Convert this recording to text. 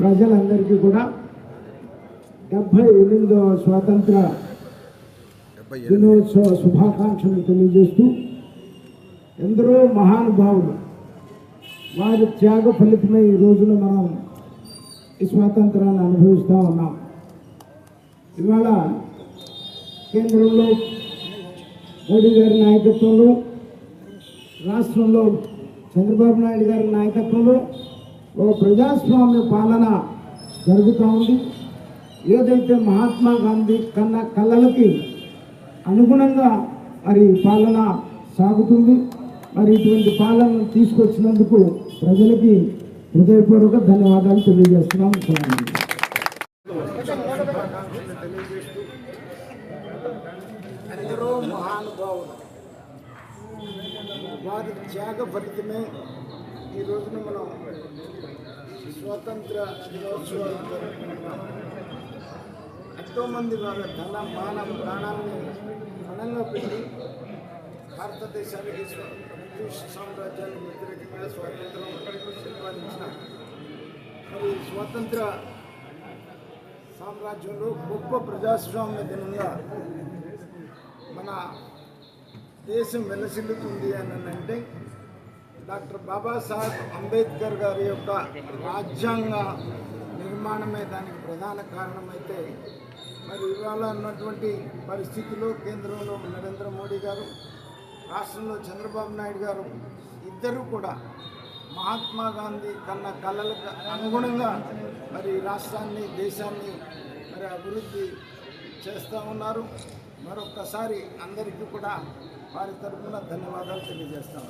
ప్రజలందరికీ కూడా డెబ్బై ఎనిమిదవ స్వాతంత్ర దినోత్సవ శుభాకాంక్షలు తెలియజేస్తూ ఎందరో మహానుభావులు వారి త్యాగ ఫలితమే ఈ రోజున మనం ఈ స్వాతంత్రాన్ని అనుభవిస్తూ ఉన్నాం. ఇవాళ కేంద్రంలో మోడీ గారి నాయకత్వంలో రాష్ట్రంలో చంద్రబాబు నాయుడు గారి నాయకత్వంలో ఒక ప్రజాస్వామ్య పాలన జరుగుతూ ఉంది. ఏదైతే మహాత్మా గాంధీ కన్న కళ్ళలకి అనుగుణంగా మరి పాలన సాగుతుంది. మరి ఇటువంటి పాలన తీసుకొచ్చినందుకు ప్రజలకి హృదయపూర్వక ధన్యవాదాలు తెలియజేస్తున్నాం. ఎందరో మహానుభావులు వారి త్యాగ ఫలితమే ఈ రోజున మనం స్వాతంత్ర దినోత్సవాలు జరుపుకుంటున్నాం. ఎంతోమంది వాళ్ళ ధన మాన ప్రాణాలని పణంగా పెట్టి భారతదేశానికి బ్రిటిష్ సామ్రాజ్యానికి వ్యతిరేకంగా స్వాతంత్రం సంపాదించిన మరి స్వాతంత్ర సామ్రాజ్యంలో గొప్ప ప్రజాస్వామ్య దినంగా మన దేశం వెలసిల్లుతుంది అని అంటే డాక్టర్ బాబాసాహెబ్ అంబేద్కర్ గారి యొక్క రాజ్యాంగ నిర్మాణమే దానికి ప్రధాన కారణమైతే మరి ఇవాళ ఉన్నటువంటి పరిస్థితిలో కేంద్రంలో నరేంద్ర మోడీ గారు రాష్ట్రంలో చంద్రబాబు నాయుడు గారు ఇద్దరు కూడా మహాత్మా గాంధీ కన్న కళలకు అనుగుణంగా మరి రాష్ట్రాన్ని దేశాన్ని మరి అభివృద్ధి చేస్తూ ఉన్నారు. మరొక్కసారి అందరికీ కూడా వారి తరఫున ధన్యవాదాలు తెలియజేస్తా